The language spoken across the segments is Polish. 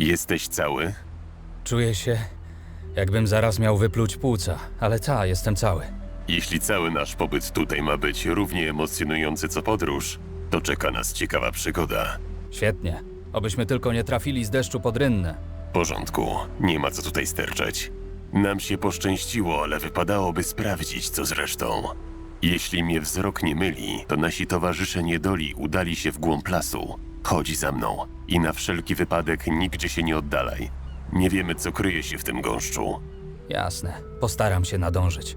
Jesteś cały? Czuję się, jakbym zaraz miał wypluć płuca, ale ta, jestem cały. Jeśli cały nasz pobyt tutaj ma być równie emocjonujący co podróż, to czeka nas ciekawa przygoda. Świetnie. Obyśmy tylko nie trafili z deszczu pod rynnę. W porządku, nie ma co tutaj sterczeć. Nam się poszczęściło, ale wypadałoby sprawdzić, co z resztą. Jeśli mnie wzrok nie myli, to nasi towarzysze niedoli udali się w głąb lasu. Chodź za mną i na wszelki wypadek nigdzie się nie oddalaj. Nie wiemy, co kryje się w tym gąszczu. Jasne, postaram się nadążyć.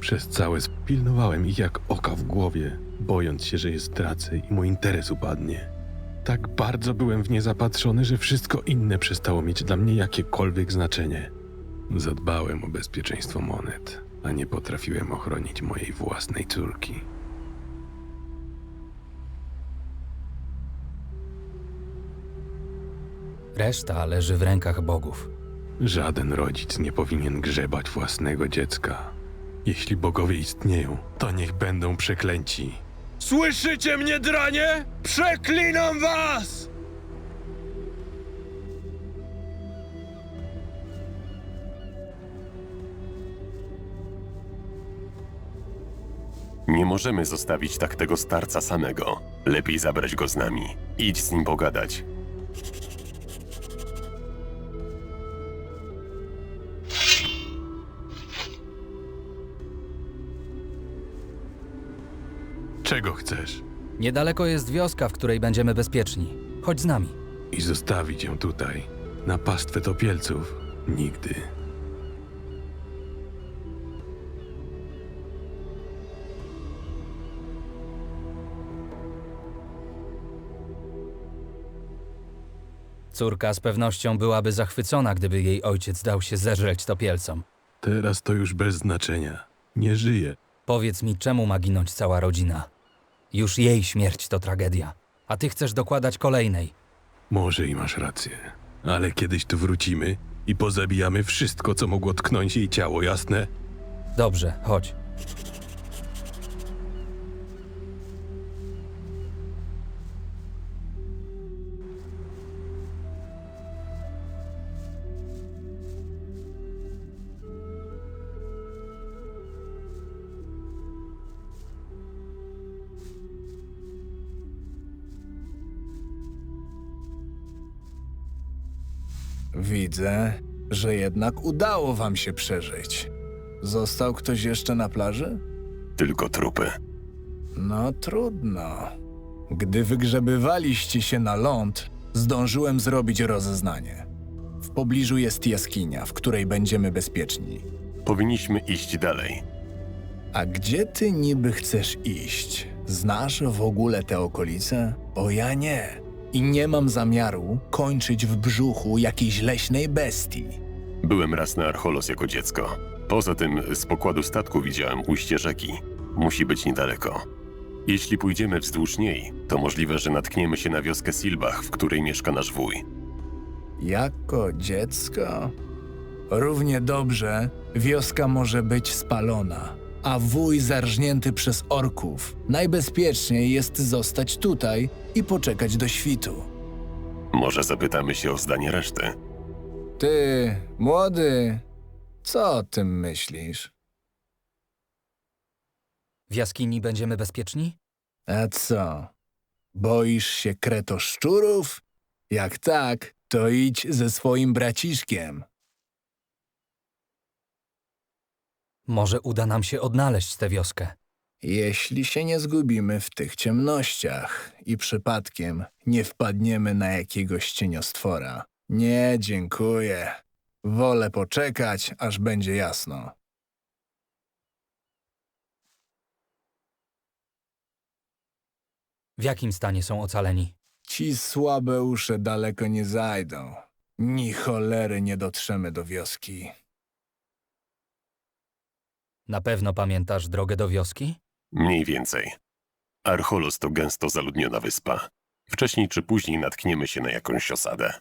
Przez całe pilnowałem ich jak oka w głowie, bojąc się, że je stracę i mój interes upadnie. Tak bardzo byłem w nie zapatrzony, że wszystko inne przestało mieć dla mnie jakiekolwiek znaczenie. Zadbałem o bezpieczeństwo monet, a nie potrafiłem ochronić mojej własnej córki. Reszta leży w rękach bogów. Żaden rodzic nie powinien grzebać własnego dziecka. Jeśli bogowie istnieją, to niech będą przeklęci. Słyszycie mnie, dranie? Przeklinam was! Nie możemy zostawić tak tego starca samego. Lepiej zabrać go z nami. Idź z nim pogadać. Czego chcesz? Niedaleko jest wioska, w której będziemy bezpieczni. Chodź z nami. I zostawić ją tutaj, na pastwę topielców? Nigdy. Córka z pewnością byłaby zachwycona, gdyby jej ojciec dał się zeżreć topielcom. Teraz to już bez znaczenia. Nie żyje. Powiedz mi, czemu ma ginąć cała rodzina? Już jej śmierć to tragedia, a ty chcesz dokładać kolejnej. Może i masz rację. Ale kiedyś tu wrócimy i pozabijamy wszystko, co mogło tknąć jej ciało, jasne? Dobrze, chodź. Widzę, że jednak udało wam się przeżyć. Został ktoś jeszcze na plaży? Tylko trupy. No trudno. Gdy wygrzebywaliście się na ląd, zdążyłem zrobić rozeznanie. W pobliżu jest jaskinia, w której będziemy bezpieczni. Powinniśmy iść dalej. A gdzie ty niby chcesz iść? Znasz w ogóle te okolice? Bo ja nie. I nie mam zamiaru kończyć w brzuchu jakiejś leśnej bestii. Byłem raz na Archolos jako dziecko. Poza tym z pokładu statku widziałem ujście rzeki. Musi być niedaleko. Jeśli pójdziemy wzdłuż niej, to możliwe, że natkniemy się na wioskę Silbach, w której mieszka nasz wuj. Jako dziecko? Równie dobrze wioska może być spalona. A wuj zarżnięty przez orków. Najbezpieczniej jest zostać tutaj i poczekać do świtu. Może zapytamy się o zdanie reszty. Ty, młody, co o tym myślisz? W jaskini będziemy bezpieczni? A co? Boisz się kretoszczurów? Jak tak, to idź ze swoim braciszkiem. Może uda nam się odnaleźć tę wioskę. Jeśli się nie zgubimy w tych ciemnościach i przypadkiem nie wpadniemy na jakiegoś cieniostwora. Nie, dziękuję. Wolę poczekać, aż będzie jasno. W jakim stanie są ocaleni? Ci słabe usze daleko nie zajdą. Ni cholery nie dotrzemy do wioski. Na pewno pamiętasz drogę do wioski? Mniej więcej. Archolos to gęsto zaludniona wyspa. Wcześniej czy później natkniemy się na jakąś osadę.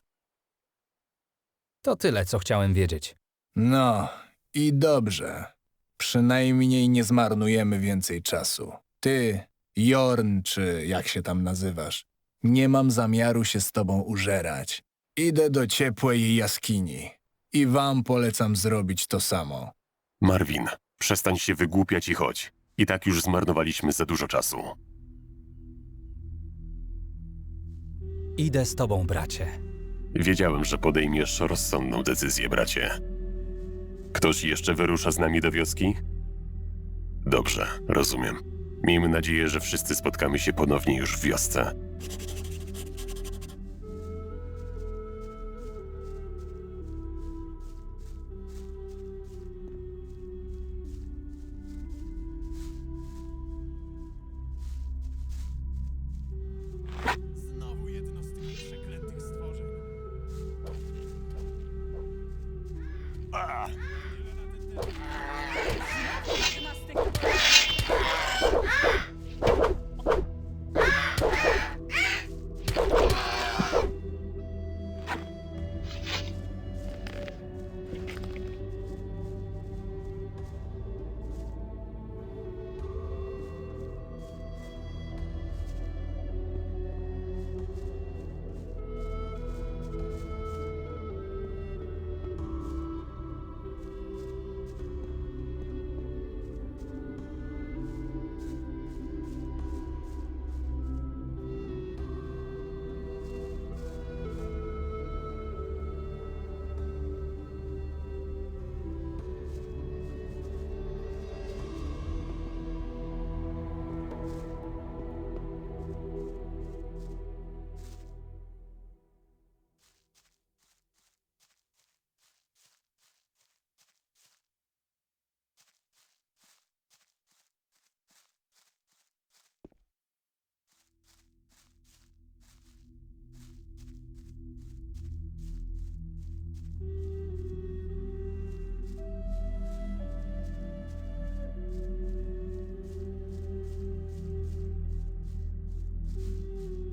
To tyle, co chciałem wiedzieć. No, i dobrze. Przynajmniej nie zmarnujemy więcej czasu. Ty, Jorn, czy jak się tam nazywasz, nie mam zamiaru się z tobą użerać. Idę do ciepłej jaskini. I wam polecam zrobić to samo. Marvin, przestań się wygłupiać i chodź. I tak już zmarnowaliśmy za dużo czasu. Idę z tobą, bracie. Wiedziałem, że podejmiesz rozsądną decyzję, bracie. Ktoś jeszcze wyrusza z nami do wioski? Dobrze, rozumiem. Miejmy nadzieję, że wszyscy spotkamy się ponownie już w wiosce.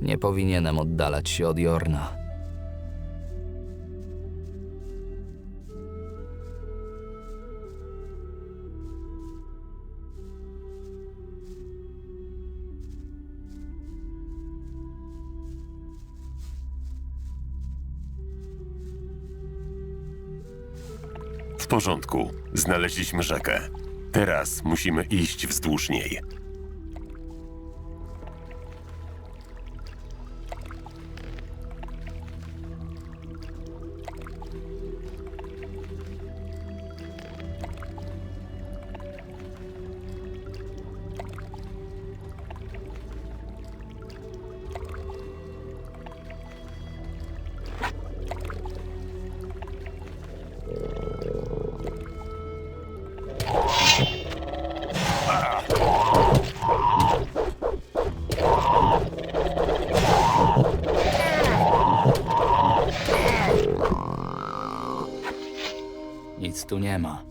Nie powinienem oddalać się od Jorna. W porządku, znaleźliśmy rzekę. Teraz musimy iść wzdłuż niej. Nie ma.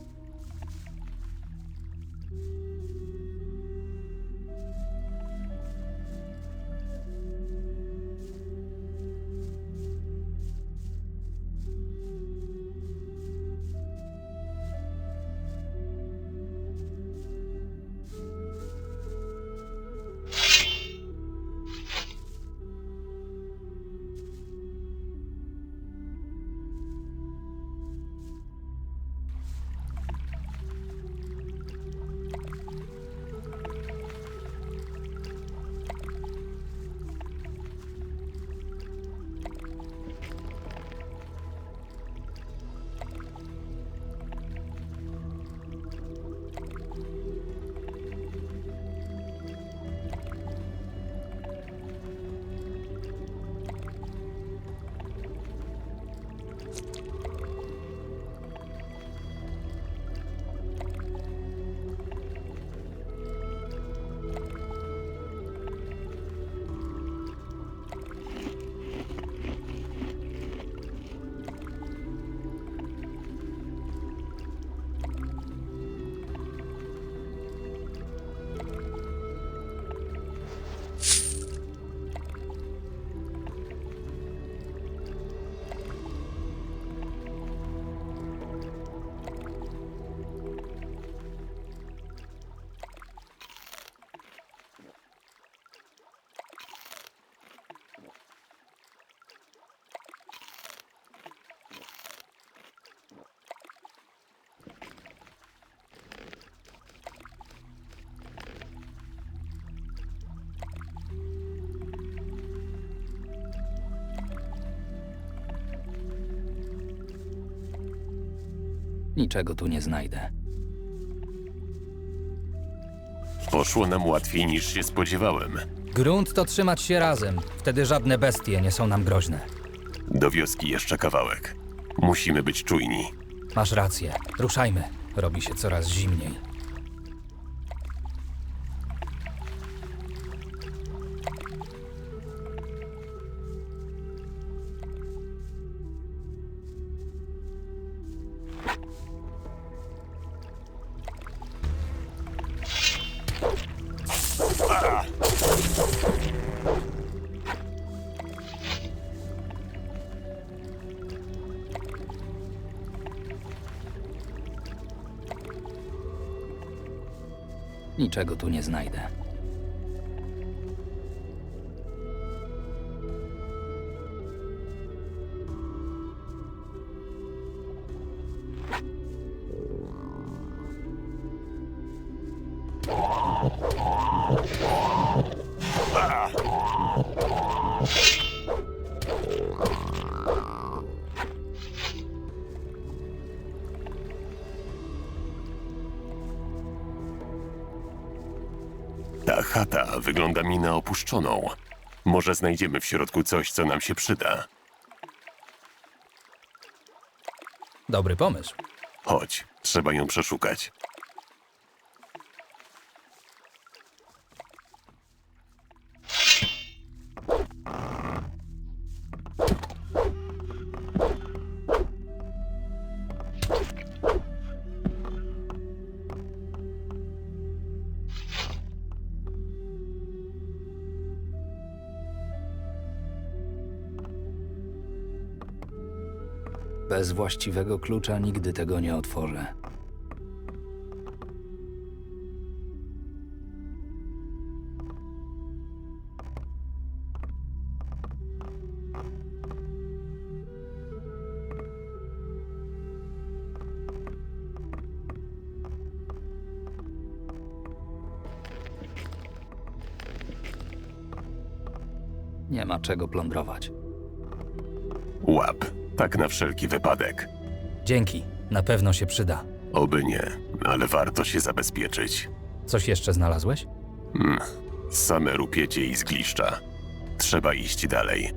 Niczego tu nie znajdę. Poszło nam łatwiej niż się spodziewałem. Grunt to trzymać się razem. Wtedy żadne bestie nie są nam groźne. Do wioski jeszcze kawałek. Musimy być czujni. Masz rację. Ruszajmy. Robi się coraz zimniej. Niczego tu nie znajdę. Ta chata wygląda mi na opuszczoną. Może znajdziemy w środku coś, co nam się przyda. Dobry pomysł. Chodź, trzeba ją przeszukać. Bez właściwego klucza nigdy tego nie otworzę. Nie ma czego plądrować. Łap, tak na wszelki wypadek. Dzięki, na pewno się przyda. Oby nie, ale warto się zabezpieczyć. Coś jeszcze znalazłeś? Hmm, same rupiecie i zgliszcza. Trzeba iść dalej.